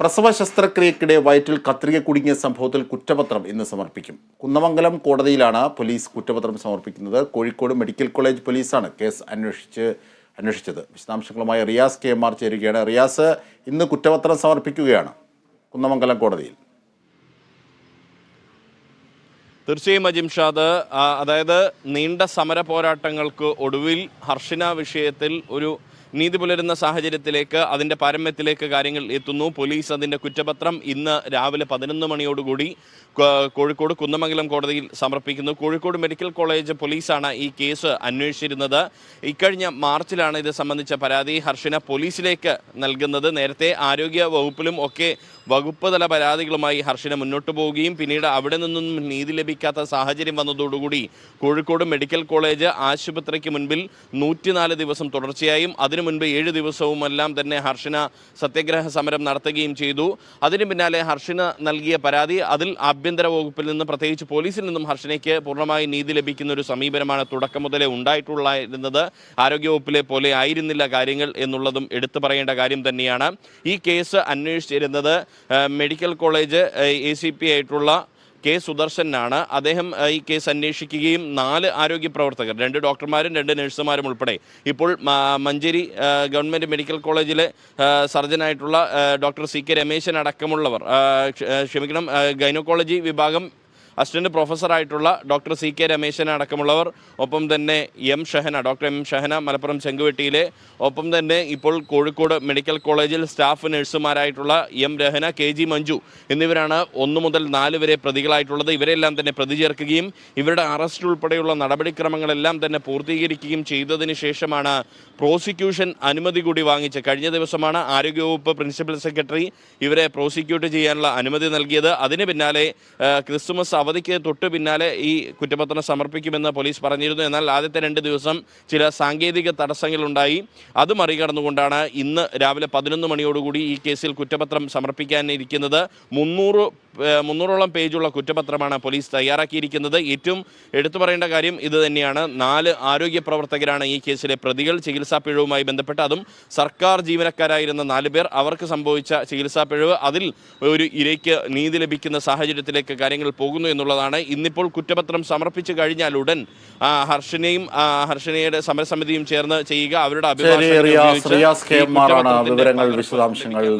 പ്രസവ ശസ്ത്രക്രിയക്കിടെ വയറ്റിൽ കത്രിക കുടുങ്ങിയ സംഭവത്തിൽ കുറ്റപത്രം ഇന്ന് സമർപ്പിക്കും. കുന്നമംഗലം കോടതിയിലാണ് പോലീസ് കുറ്റപത്രം സമർപ്പിക്കുന്നത്. കോഴിക്കോട് മെഡിക്കൽ കോളേജ് പോലീസാണ് കേസ് അന്വേഷിച്ച് അന്വേഷിച്ചത്. വിശദാംശങ്ങളുമായി റിയാസ് കെ. എം. ആർ. ചേരുകയാണ്. റിയാസ് ഇന്ന് കുറ്റപത്രം സമർപ്പിക്കുകയാണ് കുന്നമംഗലം കോടതിയിൽ. തീർച്ചയായും അജിംഷാദ് അതായത് നീണ്ട സമര പോരാട്ടങ്ങൾക്ക് ഒടുവിൽ ഹർഷിന വിഷയത്തിൽ ഒരു നീതി പുലരുന്ന സാഹചര്യത്തിലേക്ക് അതിന്റെ പാരമ്യത്തിലേക്ക് കാര്യങ്ങൾ എത്തുന്നു. പോലീസ് അതിന്റെ കുറ്റപത്രം ഇന്ന് രാവിലെ പതിനൊന്ന് മണിയോടുകൂടി കോഴിക്കോട് കുന്നമംഗലം കോടതിയിൽ സമർപ്പിക്കുന്നു. കോഴിക്കോട് മെഡിക്കൽ കോളേജ് പോലീസാണ് ഈ കേസ് അന്വേഷിച്ചിരുന്നത്. ഇക്കഴിഞ്ഞ മാർച്ചിലാണ് ഇത് സംബന്ധിച്ച പരാതി ഹർഷിന പോലീസിലേക്ക് നൽകുന്നത്. നേരത്തെ ആരോഗ്യ വകുപ്പിലും ഒക്കെ വകുപ്പ് തല പരാതികളുമായി ഹർഷിന മുന്നോട്ട് പോവുകയും പിന്നീട് അവിടെ നിന്നും നീതി ലഭിക്കാത്ത സാഹചര്യം വന്നതോടുകൂടി കോഴിക്കോട് മെഡിക്കൽ കോളേജ് ആശുപത്രിക്ക് മുൻപിൽ നൂറ്റിനാല് ദിവസം തുടർച്ചയായും അതിനു മുൻപ് ഏഴ് ദിവസവുമെല്ലാം തന്നെ ഹർഷിന സത്യഗ്രഹ സമരം നടത്തുകയും ചെയ്തു. അതിന് പിന്നാലെ ഹർഷിന നൽകിയ പരാതി അതിൽ ആഭ്യന്തര വകുപ്പിൽ നിന്ന് പ്രത്യേകിച്ച് പോലീസിൽ നിന്നും ഹർഷിനയ്ക്ക് പൂർണമായി നീതി ലഭിക്കുന്ന ഒരു സമീപനമാണ് തുടക്കം മുതലേ ഉണ്ടായിട്ടുള്ളായിരുന്നത്. ആരോഗ്യവകുപ്പിലെ പോലെ ആയിരുന്നില്ല കാര്യങ്ങൾ എന്നുള്ളതും എടുത്തു പറയേണ്ട കാര്യം തന്നെയാണ്. ഈ കേസ് അന്വേഷിച്ചിരുന്നത് മെഡിക്കൽ കോളേജ് എ ആയിട്ടുള്ള കെ സുദർശനാണ്. അദ്ദേഹം ഈ കേസ് അന്വേഷിക്കുകയും നാല് ആരോഗ്യ പ്രവർത്തകർ രണ്ട് ഡോക്ടർമാരും രണ്ട് നഴ്സുമാരും ഉൾപ്പെടെ ഇപ്പോൾ മഞ്ചേരി ഗവൺമെന്റ് മെഡിക്കൽ കോളേജിലെ സർജനായിട്ടുള്ള ഡോക്ടർ സി കെ രമേശൻ അടക്കമുള്ളവർ ക്ഷമിക്കണം ഗൈനക്കോളജി വിഭാഗം അസിസ്റ്റന്റ് പ്രൊഫസറായിട്ടുള്ള ഡോക്ടർ സി കെ രമേശൻ അടക്കമുള്ളവർ ഒപ്പം തന്നെ M Shahana doctor M Shahana Malappuram ചെങ്കുവെട്ടിയിലെ ഒപ്പം തന്നെ ഇപ്പോൾ കോഴിക്കോട് മെഡിക്കൽ കോളേജിൽ staff നഴ്സുമാരായിട്ടുള്ള M Rahana K G Manju എന്നിവരാണ് ഒന്നു മുതൽ നാല് വരെ പ്രതികളായിട്ടുള്ളത്. ഇവരെല്ലാം തന്നെ പ്രതി ചേർക്കുകയും ഇവരുടെ അറസ്റ്റ് ഉൾപ്പെടെയുള്ള നടപടിക്രമങ്ങളെല്ലാം തന്നെ പൂർത്തീകരിക്കുകയും ചെയ്തതിന് ശേഷമാണ് പ്രോസിക്യൂഷൻ അനുമതി കൂടി വാങ്ങിച്ച്. കഴിഞ്ഞ ദിവസമാണ് ആരോഗ്യവകുപ്പ് പ്രിൻസിപ്പൽ സെക്രട്ടറി ഇവരെ പ്രോസിക്യൂട്ട് ചെയ്യാനുള്ള അനുമതി നൽകിയത്. അതിന് പിന്നാലെ ക്രിസ്തുമസ് അവധിക്ക് തൊട്ട് പിന്നാലെ ഈ കുറ്റപത്രം സമർപ്പിക്കുമെന്ന് പോലീസ് പറഞ്ഞിരുന്നു. എന്നാൽ ആദ്യത്തെ രണ്ട് ദിവസം ചില സാങ്കേതിക തടസ്സങ്ങളുണ്ടായി. അത് മറികടന്നുകൊണ്ടാണ് ഇന്ന് രാവിലെ പതിനൊന്ന് മണിയോടുകൂടി ഈ കേസിൽ കുറ്റപത്രം സമർപ്പിക്കാനിരിക്കുന്നത്. മുന്നൂറ് മുന്നൂറോളം പേജുള്ള കുറ്റപത്രമാണ് പോലീസ് തയ്യാറാക്കിയിരിക്കുന്നത്. ഏറ്റവും എടുത്തു പറയേണ്ട കാര്യം ഇത് തന്നെയാണ്. നാല് ആരോഗ്യ പ്രവർത്തകരാണ് ഈ കേസിലെ പ്രതികൾ. ചികിത്സാ പിഴവുമായി ബന്ധപ്പെട്ട് അതും സർക്കാർ ജീവനക്കാരായിരുന്ന നാല് പേർ. അവർക്ക് സംഭവിച്ച ചികിത്സാ പിഴവ് അതിൽ ഒരു ഇരയ്ക്ക് നീതി ലഭിക്കുന്ന സാഹചര്യത്തിലേക്ക് കാര്യങ്ങൾ പോകുന്നു എന്നുള്ളതാണ്. ഇന്നിപ്പോൾ കുറ്റപത്രം സമർപ്പിച്ചു കഴിഞ്ഞാൽ ഉടൻ ഹർഷനെയും ഹർഷനയുടെ സമരസമിതിയും ചേർന്ന് ചെയ്യുക. അവരുടെ അഭിപ്രായം വിവരങ്ങൾ വിശദാംശങ്ങൾ